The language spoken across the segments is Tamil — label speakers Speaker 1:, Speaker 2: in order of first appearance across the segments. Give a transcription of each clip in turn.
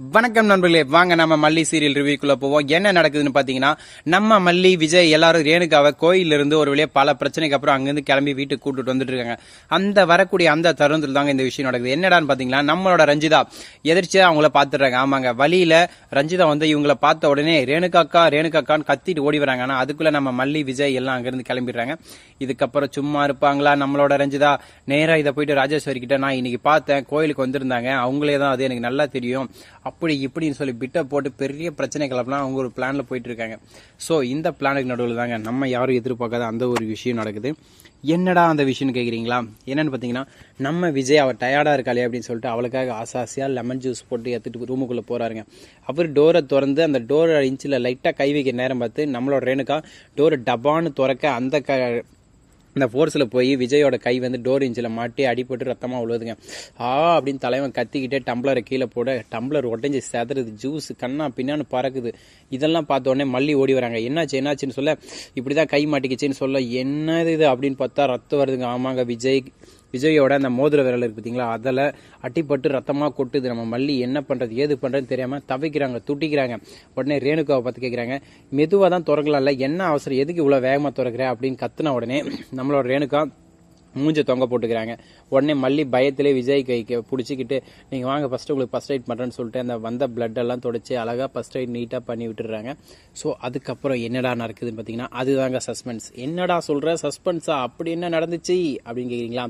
Speaker 1: வணக்கம் நண்பர்களே. வாங்க நம்ம மல்லி சீரியல் ரிவ்யூக்குள்ள போவோம். என்ன நடக்குதுன்னு பாத்தீங்கன்னா நம்ம மல்லி விஜய் எல்லாரும் ரேணுகாவை கோயில்ல இருந்து ஒரு வழியா பல பிரச்சனைக்கு அப்புறம் அங்கிருந்து கிளம்பி வீட்டுக்கு கூட்டிட்டு வந்துட்டு இருக்காங்க. அந்த வரக்கூடிய அந்த தருணத்தில் தாங்க இந்த விஷயம் நடக்குது. என்னடான்னு பாத்தீங்கன்னா நம்மளோட ரஞ்சிதா எதிர்ச்சியா அவங்கள பாத்துறாங்க ஆமாங்க வழியில ரஞ்சிதா வந்து இவங்கள பார்த்த உடனே ரேணுகாக்கா ரேணுகாக்கான்னு கத்திட்டு ஓடி வராங்க. ஆனா அதுக்குள்ள நம்ம மல்லி விஜய் எல்லாம் அங்கிருந்து கிளம்பிடுறாங்க. இதுக்கப்புறம் சும்மா இருப்பாங்களா? நம்மளோட ரஞ்சிதா நேரா இதை போயிட்டு ராஜேஸ்வரி கிட்ட நான் இன்னைக்கு பார்த்தேன். கோயிலுக்கு வந்திருந்தாங்க. அவங்களே தான் அது எனக்கு நல்லா தெரியும். அப்படி இப்படின்னு சொல்லி பிட்டை போட்டு பெரிய பிரச்சனைகளெல்லாம் அவங்க ஒரு பிளானில் போயிட்டு இருக்காங்க. ஸோ இந்த பிளானுக்கு நடுவில் தாங்க நம்ம யாரும் எதிர்பார்க்காத அந்த ஒரு விஷயம் நடக்குது. என்னடா அந்த விஷயம்னு கேட்குறீங்களா என்னென்னு பார்த்தீங்கன்னா நம்ம விஜய் அவர் டயர்டாக இருக்காளே அப்படின்னு சொல்லிட்டு அவளுக்காக ஆசாசியாக லெமன் ஜூஸ் போட்டு எடுத்துட்டு ரூமுக்குள்ளே போகிறாருங்க அவர் டோரை திறந்து அந்த டோரை இன்ச்சில் லைட்டாக கை வைக்க நேரம் பார்த்து நம்மளோட ரேணுக்கா டோர் டபான்னு திறக்க அந்த க இந்த ஃபோர்ஸில் போய் விஜயோட கை வந்து டோர் இன்ச்சில் மாட்டி அடிபட்டு ரத்தமாக உழுதுங்க ஆ அப்படின்னு தலைவன் கத்திக்கிட்டே டம்ளரை கீழே போட டம்ளர் உடஞ்சி செதறது ஜூஸ் கண்ணா பின்னான்னு பறக்குது. இதெல்லாம் பார்த்த உடனே மல்லி ஓடி வராங்க. என்னாச்சு என்னாச்சுன்னு சொல்ல இப்படி தான் கை மாட்டிக்கிச்சின்னு சொல்ல என்னது இது அப்படின்னு பார்த்தா ரத்தம் வருதுங்க. ஆமாங்க விஜய் விஜயோட அந்த மோதிர விரல் இருக்கு பார்த்தீங்களா அதில் அட்டிப்பட்டு ரத்தமாக கொட்டுது. நம்ம மல்லி என்ன பண்ணுறது ஏது பண்ணுறதுன்னு தெரியாமல் தவிக்கிறாங்க துட்டிக்கிறாங்க. உடனே ரேணுகாவை பார்த்து கேட்குறாங்க மெதுவாக தான் திறக்கலாம்ல என்ன அவசரம்? எதுக்கு இவ்வளோ வேகமாக திறக்கிற? அப்படின்னு கத்துன உடனே நம்மளோட ரேணுகா மூஞ்சை தொங்க போட்டுக்கிறாங்க. உடனே மல்லி பயத்திலே விஜய் கைக்கு பிடிச்சிக்கிட்டு நீங்கள் வாங்க ஃபஸ்ட்டு உங்களுக்கு ஃபஸ்ட் எய்ட் பண்ணுறேன்னு சொல்லிட்டு அந்த வந்த blood எல்லாம் தொடச்சி அழகாக ஃபஸ்ட் எய்ட் நீட்டாக பண்ணி விட்டுறாங்க ஸோ அதுக்கப்புறம் என்னடா நடக்குதுன்னு பார்த்தீங்கன்னா அதுதாங்க சஸ்பென்ஸ் என்னடா சொல்கிற சஸ்பென்ஸா அப்படி என்ன நடந்துச்சு? அப்படின்னு கேட்குறீங்களா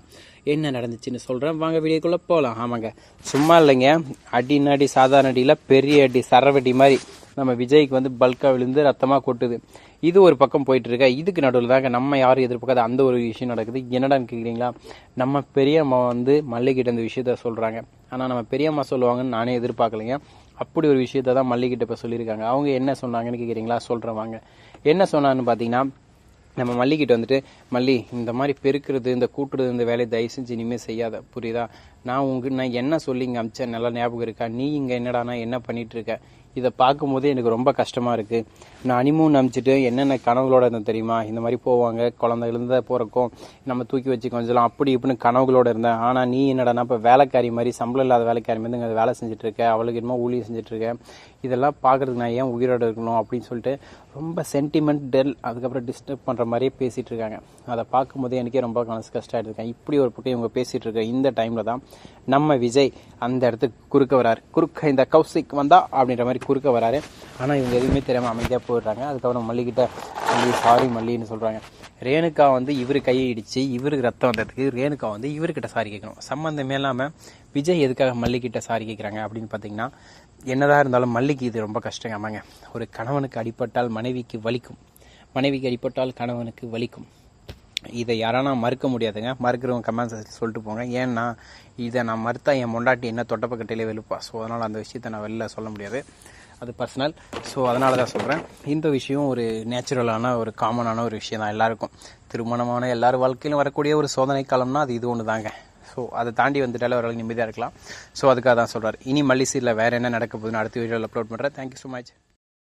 Speaker 1: என்ன நடந்துச்சுன்னு சொல்கிறேன் வாங்க வீடியோக்குள்ளே போகலாம் ஆமாங்க. சும்மா இல்லைங்க. அடி நடி சாதாரண அடியில் பெரிய அடி சரவடி மாதிரி. நம்ம விஜய்க்கு வந்து பல்காக விழுந்து ரத்தமாக கொட்டுது. இது ஒரு பக்கம் போயிட்டு இருக்கா இதுக்கு நடுவில் தாங்க நம்ம யாரும் எதிர்பார்க்காத அந்த ஒரு விஷயம் நடக்குது. என்னடான்னு கேட்குறீங்களா நம்ம பெரியம்மா வந்து மல்லிகிட்ட இந்த விஷயத்த சொல்கிறாங்க ஆனால் நம்ம பெரியம்மா சொல்லுவாங்கன்னு நானே எதிர்பார்க்கலைங்க. அப்படி ஒரு விஷயத்த தான் மல்லிகிட்ட இப்போ சொல்லியிருக்காங்க. அவங்க என்ன சொன்னாங்கன்னு கேட்குறீங்களா சொல்கிறேன் வாங்க. என்ன சொன்னான்னு பார்த்தீங்கன்னா நம்ம மல்லிகிட்ட வந்துட்டு மல்லி இந்த மாதிரி பெருக்கிறது இந்த கூட்டுறது இந்த வேலையை தயவு செஞ்சு இனிமேல் செய்யாத. புரியுதா? நான் உங்க நான் என்ன சொல்லி இங்கே அமிச்சேன் நல்லா ஞாபகம் இருக்கா? நீ இங்கே என்னடா நான் என்ன பண்ணிட்டு இருக்க? இதை பார்க்கும்போது எனக்கு ரொம்ப கஷ்டமாக இருக்குது நான் அனிமூன் அமிச்சிட்டு என்னென்ன கனவுகளோட இருந்தேன் தெரியுமா? இந்த மாதிரி போவாங்க குழந்தை எழுந்த போகிறக்கும் நம்ம தூக்கி வச்சு கொஞ்சம் அப்படி இப்படின்னு கனவுகளோட இருந்தேன். ஆனால் நீ என்னடானா இப்போ வேலைக்காரி மாதிரி சம்பளம் இல்லாத வேலைக்காரி மாதிரி இங்கே வேலை செஞ்சுட்ருக்க அவளுக்கு என்னமோ ஊழியம் செஞ்சுட்ருக்கேன் இதெல்லாம் பார்க்கறதுக்கு நான் ஏன் உயிரோட இருக்கணும் அப்படின்னு சொல்லிட்டு ரொம்ப சென்டிமெண்ட் டெல் அதுக்கப்புறம் டிஸ்டர்ப் பண்ணுற மாதிரியே பேசிகிட்ருக்காங்க இருக்காங்க. அதை பார்க்கும்போது எனக்கே ரொம்ப மனசு கஷ்டம் இருக்கேன் இப்படி ஒரு பக்கம் இவங்க பேசிகிட்டு இருக்க இந்த டைமில் தான் நம்ம விஜய் அந்த இடத்துக்கு குறுக்க வராரு. குறுக்க இந்த கௌசிக் வந்தா அப்படின்ற மாதிரி குறுக்க வராரு. ஆனால் இவங்க எதுவுமே தெரியாமல் அமைதியாக போயிடுறாங்க. அதுக்கப்புறம் மல்லிகிட்ட மல்லி சாரி மல்லின்னு சொல்கிறாங்க ரேணுகா வந்து இவர் கையை இடித்து இவருக்கு ரத்தம் வந்ததுக்கு ரேணுகா வந்து இவர்கிட்ட சாரி கேட்கணும். சம்மந்தமே இல்லாமல் விஜய் எதுக்காக மல்லிகிட்ட சாரி கேட்குறாங்க அப்படின்னு பார்த்தீங்கன்னா என்னதான் இருந்தாலும் மல்லிக்கு இது ரொம்ப கஷ்டங்க ஆமாங்க ஒரு கணவனுக்கு அடிப்பட்டால் மனைவிக்கு வலிக்கும். மனைவிக்கு அடிப்பட்டால் கணவனுக்கு வலிக்கும். இதை யாரானா மறுக்க முடியாதுங்க. மறுக்கிறவங்க கமெண்ட்ஸ் சொல்லிட்டு போங்க. ஏன்னா இதை நான் மறுத்தா என் மொண்டாட்டி என்ன தொட்டப்பக்கட்டையிலே வெளுப்பா. ஸோ அதனால் அந்த விஷயத்தை நான் வெளில சொல்ல முடியாது. அது பர்சனல் ஸோ அதனால தான் சொல்கிறேன் இந்த விஷயம் ஒரு நேச்சுரலான ஒரு காமனான ஒரு விஷயம் தான் எல்லாருக்கும். திருமணமான எல்லார் வாழ்க்கையிலும் வரக்கூடிய ஒரு சோதனை காலம்னா அது இது ஒன்று தாங்க. ஸோ அதை தாண்டி வந்துட்டாலே ஓரளவுக்கு நிம்மதியாக இருக்கலாம். ஸோ அதுக்காக தான் சொல்கிறார் இனி மல்லிசீரில் வேறு என்ன நடக்க போகுதுன்னு அடுத்த வீடியோவில் அப்லோட் பண்ணுறேன் தேங்க்யூ ஸோ மச்